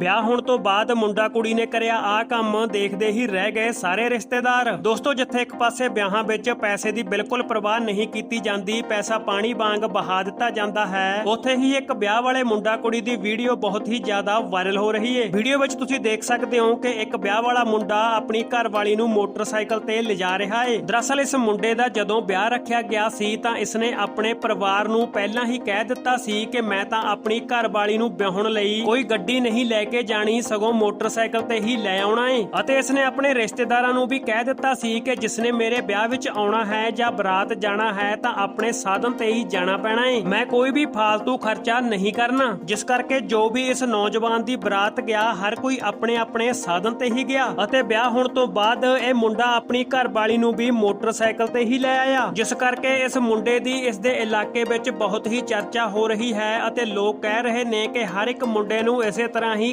ਵਿਆਹ ਹੋਣ ਤੋਂ ਬਾਅਦ ਮੁੰਡਾ ਕੁੜੀ ਨੇ ਕਰਿਆ ਆ ਕੰਮ, ਦੇਖਦੇ ਹੀ ਰਹਿ ਗਏ ਸਾਰੇ ਰਿਸ਼ਤੇਦਾਰ। ਦੋਸਤੋ, ਜਿੱਥੇ ਇੱਕ ਪਾਸੇ ਵਿਆਹਾਂ ਵਿੱਚ ਪੈਸੇ ਦੀ ਬਿਲਕੁਲ ਪਰਵਾਹ ਨਹੀਂ ਕੀਤੀ ਜਾਂਦੀ, ਪੈਸਾ ਪਾਣੀ ਵਾਂਗ ਬਹਾ ਦਿੱਤਾ ਜਾਂਦਾ ਹੈ, ਉੱਥੇ ਹੀ ਇੱਕ ਵਿਆਹ ਵਾਲੇ ਮੁੰਡਾ ਕੁੜੀ ਦੀ ਵੀਡੀਓ ਬਹੁਤ ਹੀ ਜ਼ਿਆਦਾ ਵਾਇਰਲ ਹੋ ਰਹੀ ਹੈ ਵੀਡੀਓ ਵਿੱਚ ਤੁਸੀਂ ਦੇਖ ਸਕਦੇ ਹੋ ਕਿ ਇੱਕ ਵਿਆਹ ਵਾਲਾ ਮੁੰਡਾ ਆਪਣੀ ਘਰ ਵਾਲੀ ਨੂੰ ਮੋਟਰਸਾਈਕਲ ਤੇ ਲਿਜਾ ਰਿਹਾ ਹੈ ਦਰਅਸਲ, ਇਸ ਮੁੰਡੇ ਦਾ ਜਦੋਂ ਵਿਆਹ ਰੱਖਿਆ ਗਿਆ ਸੀ, ਤਾਂ ਇਸਨੇ ਆਪਣੇ ਪਰਿਵਾਰ ਨੂੰ ਪਹਿਲਾਂ ਹੀ ਕਹਿ ਦਿੱਤਾ ਸੀ ਕਿ ਮੈਂ ਤਾਂ ਆਪਣੀ ਘਰ ਵਾਲੀ ਨੂੰ ਵਿਆਹਣ ਲਈ ਕੋਈ ਗੱਡੀ ਨਹੀਂ ਲੈ ਕੇ ਜਾਣੀ ਸਗੋਂ ਮੋਟਰਸਾਈਕਲ ਤੇ ਹੀ ਲੈ ਆਉਣਾ ਏ। ਅਤੇ ਇਸਨੇ ਆਪਣੇ ਰਿਸ਼ਤੇਦਾਰਾਂ ਨੂੰ ਵੀ ਕਹਿ ਦਿੱਤਾ ਸੀ ਕਿ ਜਿਸਨੇ ਮੇਰੇ ਵਿਆਹ ਵਿੱਚ ਆਉਣਾ ਹੈ ਜਾਂ ਬਰਾਤ ਜਾਣਾ ਹੈ ਤਾਂ ਆਪਣੇ ਸਾਧਨ ਤੇ ਹੀ ਜਾਣਾ ਪੈਣਾ ਹੈ ਮੈਂ ਕੋਈ ਵੀ ਫਾਲਤੂ ਖਰਚਾ ਨਹੀਂ ਕਰਨਾ, ਜਿਸ ਕਰਕੇ ਜੋ ਵੀ ਇਸ ਨੌਜਵਾਨ ਦੀ ਬਰਾਤ ਗਿਆ, ਹਰ ਕੋਈ ਆਪਣੇ ਆਪਣੇ ਸਾਧਨ ਤੇ ਹੀ ਗਿਆ। ਅਤੇ ਵਿਆਹ ਹੋਣ ਤੋਂ ਬਾਅਦ ਇਹ ਮੁੰਡਾ ਆਪਣੀ ਘਰਵਾਲੀ ਨੂੰ ਵੀ ਮੋਟਰਸਾਈਕਲ ਤੇ ਹੀ ਲੈ ਆਇਆ, ਜਿਸ ਕਰਕੇ ਇਸ ਮੁੰਡੇ ਦੀ ਇਸ ਦੇ ਇਲਾਕੇ ਵਿੱਚ ਬਹੁਤ ਹੀ ਚਰਚਾ ਹੋ ਰਹੀ ਹੈ ਅਤੇ ਲੋਕ ਕਹਿ ਰਹੇ ਨੇ ਕਿ ਹਰ ਇੱਕ ਮੁੰਡੇ ਨੂੰ ਇਸੇ ਤਰ੍ਹਾਂ ਹੀ